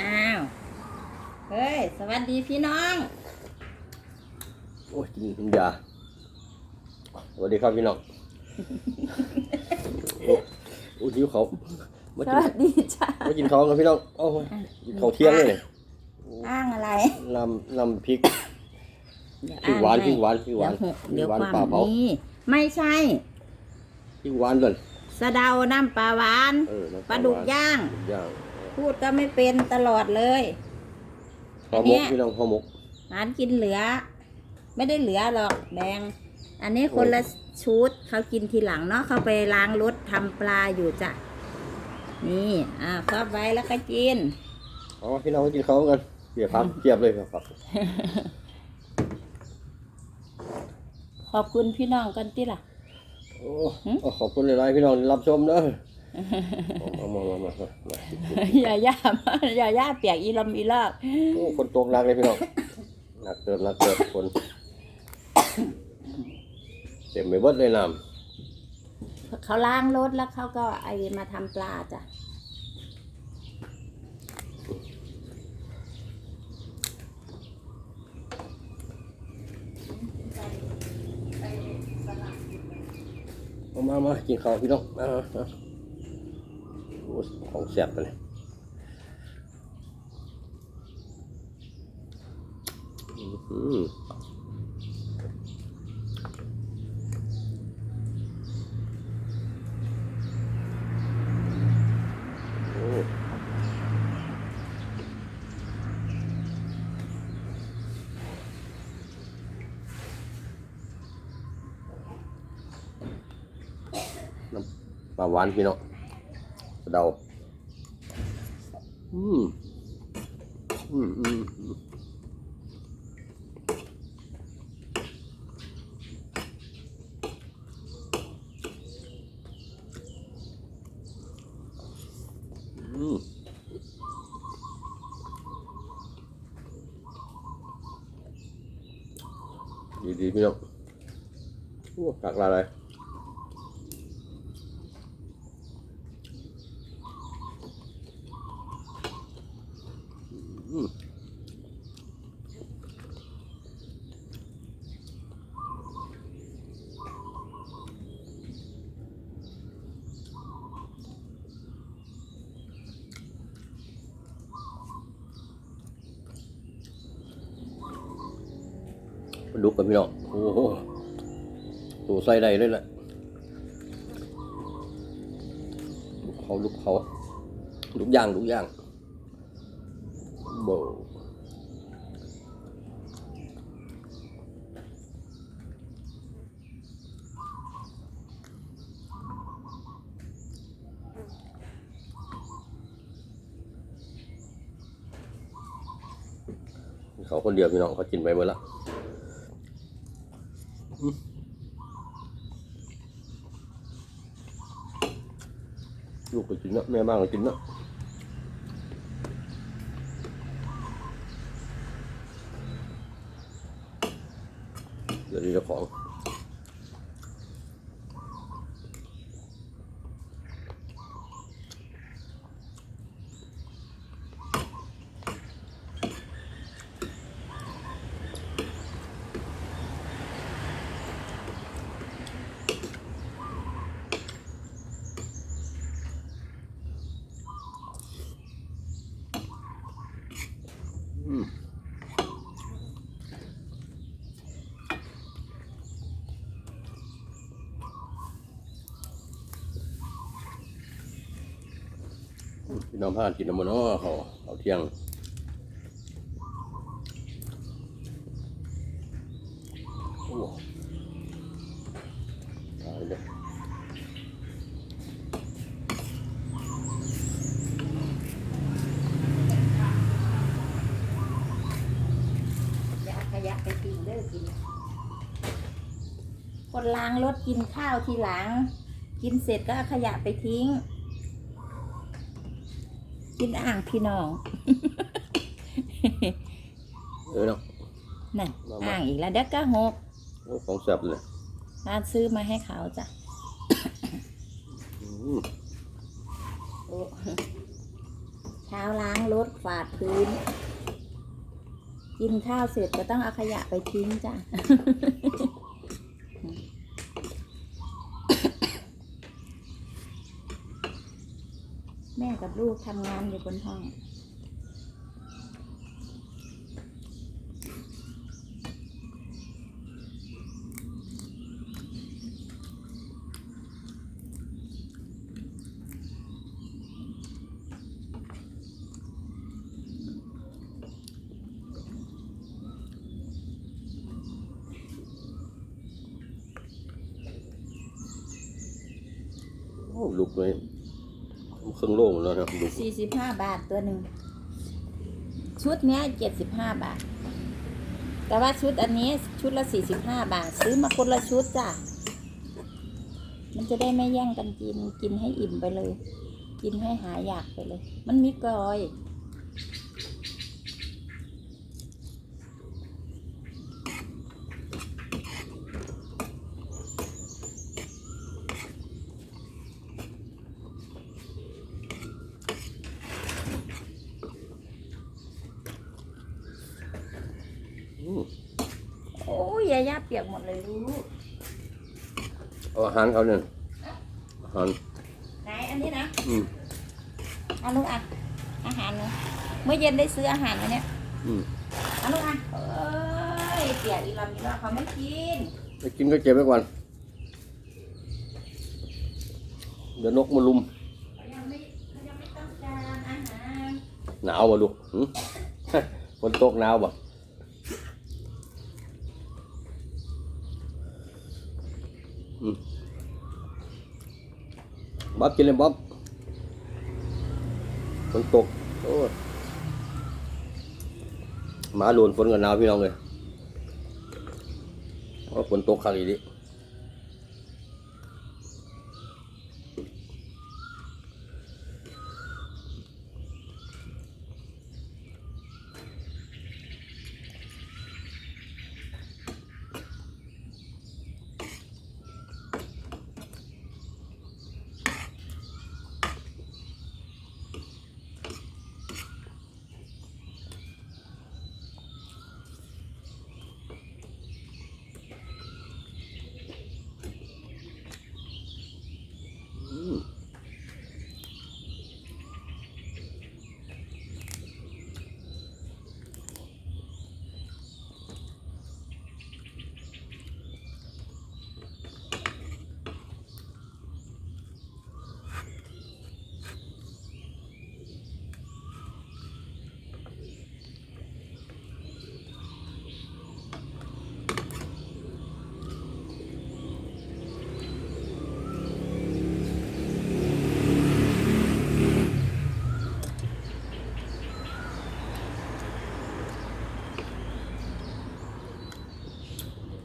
อ้าว เฮ้ย สวัสดีพี่น้อง โอ้ยกินกินยาสวัสดีครับพี่น้อง โอ้โอ้หิวเขามาสกินวัสดีจ้ามากินเขากันพี่น้องโอ้ยกินเขาวเที่ยงเลยอ้างอะไรนำนำพริกเดี๋ยวพริกหวานอ่พริกหวานพริกหวานเดี๋ยวพริกหวานเดี๋ยวคปลาวามเผานี้ไม่ใช่ พริกหวานเลยสะเดาน้ำปลาหวาน เออน้ำปลาดุกหวย่างปลาดุกย่าง พูดก็ไม่เป็นตลอดเลยห่อหมเนี่กยพี่น้องห่อหมกหานกินเหลือ ไม่ได้เหลือหรอกแดงอันนี้คนละชุดเขากินทีหลังเนาะเขาไปล้างรถทำปลาอยู่จ้ะนี่อ่าครอบไว้แล้วก็กินเอาพี่น้องมากินเขากันเกียบครับเกียบเลยครับขอบคุณพี่น้องกันที่ล่ะโอ้โอ้ขอบคุณหลายๆพี่น้องที่รับชมเนอะ มามามามามาอย่าย่ามาอย่าย่าเปียกอีลำอีลอกโอ้คนตกหนักเลยพี่น้องหนักเกินหนักเกินคนเต็มไปหมดเลยน้ำเขาล้างรถแล้วเขาก็ไอมาทำปลาจ้ะมามากินข้าวพี่น้องมา ของแซ่บเลยน้ำปลาหวานพี่น้อง เดาอืมอืมอืมดีดีๆพี่น้องโอ้กักลาอะไลาดุกกับพี่น้องโอ้โหตัวใส่ได้เลยแหละลูกเขาลูกเขาลูกย่างลูกย่างโบเขาคนเดียวพี่น้องเขากินไปหมดละอืม ลูกก็กินเนอะแม่บ้านก็กินเนอะเดี๋ยวนี้เจ้าของ พี่น้องพากันกินน้ำมันอ้อเขาเอาเที่ยงโอ้ตายเลย อย่าเอาขยะไปทิ้งเด้อกิน คนล้างรถกินข้าวทีหลัง กินเสร็จก็เอาขยะไปทิ้ง กินอ่างพี่น้อง เออเนาะ นั่นมามา อ่างอีกแล้วเด็กก็หกโอ้ของแซ่บเลยร้านซื้อมาให้เขาจ้ะอืมโอ้เช้าล้างรถฝาดพื้น กินข้าวเสร็จก็ต้องเอาขยะไปทิ้งจ้ะ แม่กับ ลูกทำงานอยู่บนห้องโอ้ลูก เครื่องโล่งแล้วครับดูสี่สิบห้าบาทตัวหนึ่ง ชุดเนี้ยเจ็ดสิบห้าบาท แต่ว่าชุดอันนี้ชุดละสี่สิบห้าบาท ซื้อมาคนละชุดจ้ะ มันจะได้ไม่แย่งกันกิน กินให้อิ่มไปเลย กินให้หายอยากไปเลย มันมีกลอย โอ้ยยาย่าเปียกหมดเลยลูกเอาอาหารเขาเนี่ยอาหารไหนอันนี้นะอืมเอาลูกอะอาหารเนอะเมื่อเย็นได้ซื้ออาหารมาเนี่ยอืมเอาลูกอะเอ้ยเปียกอีลำอีลำเขาไม่กินไปกินก็เก็บไว้ก่อนเดี๋ยวนกมาลุมเขายังไม่เขายังไม่ต้องการอาหารหนาวบ่ลูกหึ ฝนตกหนาวบ่ บ๊อบกินเลยบ๊อบฝนตกโอ้หมาโดนฝนกันหนาวพี่น้องเลยเพราะฝนตกครั้งนี้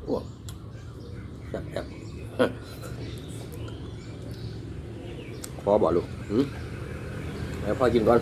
อ้วกแซ่บแซ่บพอบ่ลูกแล้วพ่อกินก่อน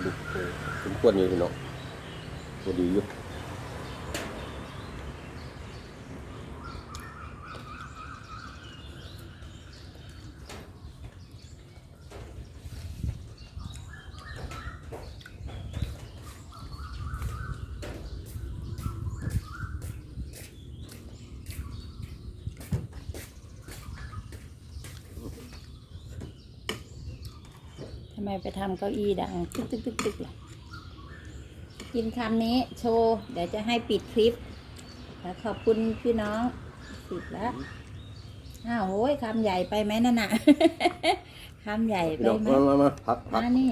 โอ้ลูกโอ้สมควรอยู่พี่น้องพอดีอยู่ำไมไปทำเก้าอี้ดังตึกตึกตึกตึกล่ะกินคำนี้โชว์ เดี๋ยวจะให้ปิดคลิป แล้วขอบคุณพี่น้องสิบแล้วอ้าวโอ้ยคำใหญ่ไปไหมนั่นน่ะคำใหญ่พี่ไปน้องไหมมามามาพักพักมานี่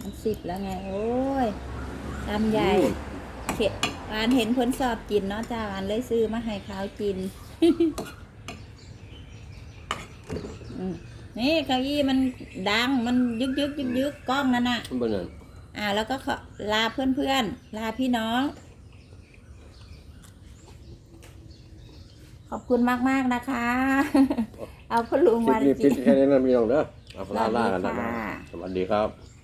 มันสิบแล้วไง โอ้ยคำใหญ่อืมเขตวานเห็นผลสอบกินเนาะจ้าวานเลยซื้อมาให้เขากิน อืม นี่เก้าอี้มันดังมันยึกยึกยึกยึกกล้องนั่นน่ะมันเป็นนั่นอ่า แล้วก็ขอลาเพื่อนเพื่อนๆลาพี่น้อง ขอบคุณมากๆนะคะ เอาพ่อลุงคลิปมานี้กิปินดแค่นี้นะพี่น้องเด้อเอาลาลากันนะสวัสดีค่ะสวัสดีครับ